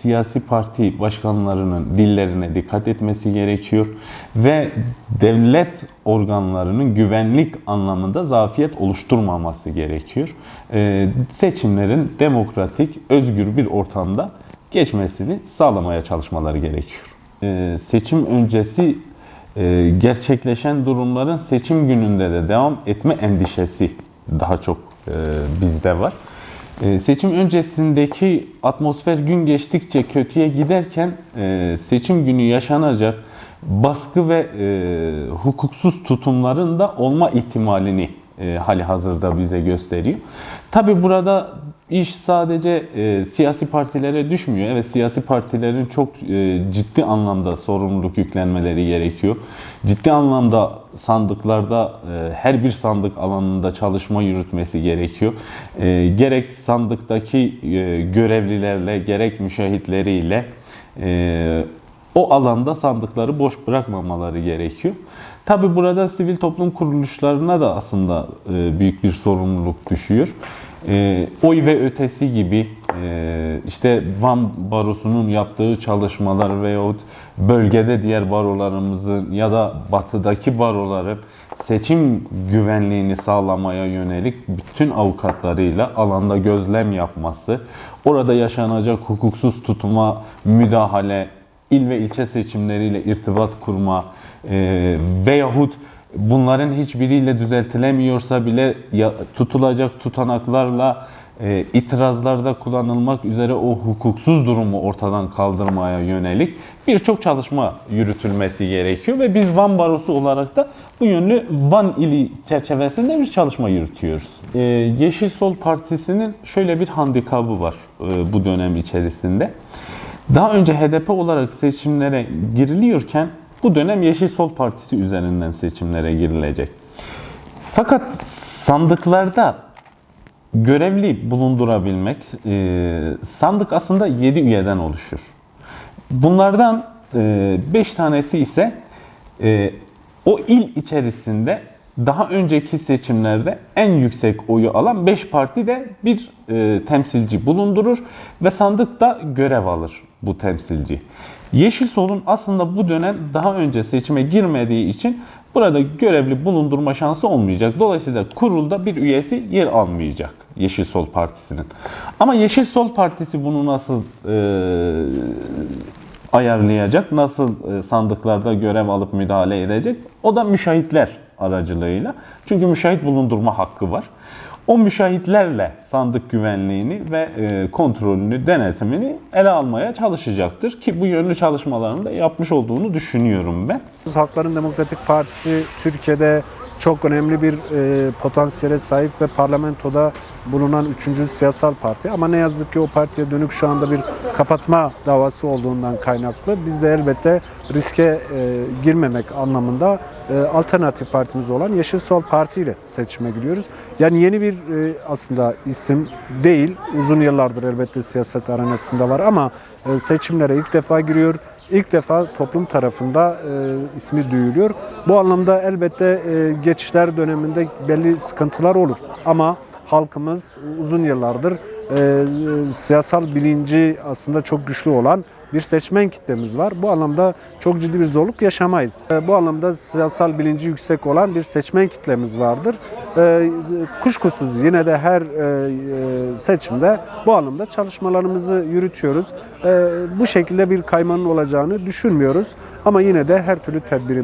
siyasi parti başkanlarının dillerine dikkat etmesi gerekiyor ve devlet organlarının güvenlik anlamında zafiyet oluşturmaması gerekiyor. Ee, seçimlerin demokratik, özgür bir ortamda geçmesini sağlamaya çalışmaları gerekiyor. Ee, seçim öncesi e, gerçekleşen durumların seçim gününde de devam etme endişesi daha çok e, bizde var. E, Seçim öncesindeki atmosfer gün geçtikçe kötüye giderken e, seçim günü yaşanacak baskı ve e, hukuksuz tutumların da olma ihtimalini e, hali hazırda bize gösteriyor. Tabi burada iş sadece e, siyasi partilere düşmüyor. Evet siyasi partilerin çok e, ciddi anlamda sorumluluk yüklenmeleri gerekiyor. Ciddi anlamda sandıklarda e, her bir sandık alanında çalışma yürütmesi gerekiyor. E, gerek sandıktaki e, görevlilerle gerek müşahitleriyle e, o alanda sandıkları boş bırakmamaları gerekiyor. Tabi burada sivil toplum kuruluşlarına da aslında e, büyük bir sorumluluk düşüyor. E, oy ve ötesi gibi e, işte Van Barosu'nun yaptığı çalışmalar veyahut bölgede diğer barolarımızın ya da batıdaki baroların seçim güvenliğini sağlamaya yönelik bütün avukatlarıyla alanda gözlem yapması, orada yaşanacak hukuksuz tutuma müdahale, il ve ilçe seçimleriyle irtibat kurma e, veyahut bunların hiçbiriyle düzeltilemiyorsa bile ya, tutulacak tutanaklarla e, itirazlarda kullanılmak üzere o hukuksuz durumu ortadan kaldırmaya yönelik birçok çalışma yürütülmesi gerekiyor ve biz Van Barosu olarak da bu yönlü Van ili çerçevesinde bir çalışma yürütüyoruz. E, Yeşil Sol Partisi'nin şöyle bir handikabı var e, bu dönem içerisinde. Daha önce HDP olarak seçimlere giriliyorken bu dönem Yeşil Sol Partisi üzerinden seçimlere girilecek. Fakat sandıklarda görevli bulundurabilmek, e, sandık aslında 7 üyeden oluşur. Bunlardan 5 tanesi ise e, o il içerisinde daha önceki seçimlerde en yüksek oyu alan 5 parti de bir e, temsilci bulundurur ve sandıkta görev alır bu temsilci. Yeşil Sol'un aslında bu dönem daha önce seçime girmediği için burada görevli bulundurma şansı olmayacak. Dolayısıyla kurulda bir üyesi yer almayacak Yeşil Sol Partisi'nin. Ama Yeşil Sol Partisi bunu nasıl e, ayarlayacak, nasıl e, sandıklarda görev alıp müdahale edecek? O da müşahitler aracılığıyla. Çünkü müşahit bulundurma hakkı var. O müşahitlerle sandık güvenliğini ve e, kontrolünü, denetimini ele almaya çalışacaktır. Ki bu yönlü çalışmalarını da yapmış olduğunu düşünüyorum ben. Halkların Demokratik Partisi Türkiye'de çok önemli bir e, potansiyele sahip ve parlamentoda bulunan üçüncü siyasal parti. Ama ne yazık ki o partiye dönük şu anda bir kapatma davası olduğundan kaynaklı biz de elbette riske e, girmemek anlamında e, alternatif partimiz olan Yeşil Sol Parti ile seçime gidiyoruz. Yani yeni bir e, aslında isim değil. Uzun yıllardır elbette siyaset arenasında var ama e, seçimlere ilk defa giriyor. İlk defa toplum tarafında e, ismi duyuluyor. Bu anlamda elbette e, geçişler döneminde belli sıkıntılar olur. Ama halkımız uzun yıllardır e, siyasal bilinci aslında çok güçlü olan bir seçmen kitlemiz var. Bu anlamda çok ciddi bir zorluk yaşamayız. E, Bu anlamda siyasal bilinci yüksek olan bir seçmen kitlemiz vardır. E, Kuşkusuz yine de her e, e, seçimde bu anlamda çalışmalarımızı yürütüyoruz. E, Bu şekilde bir kaymanın olacağını düşünmüyoruz. Ama yine de her türlü tedbiri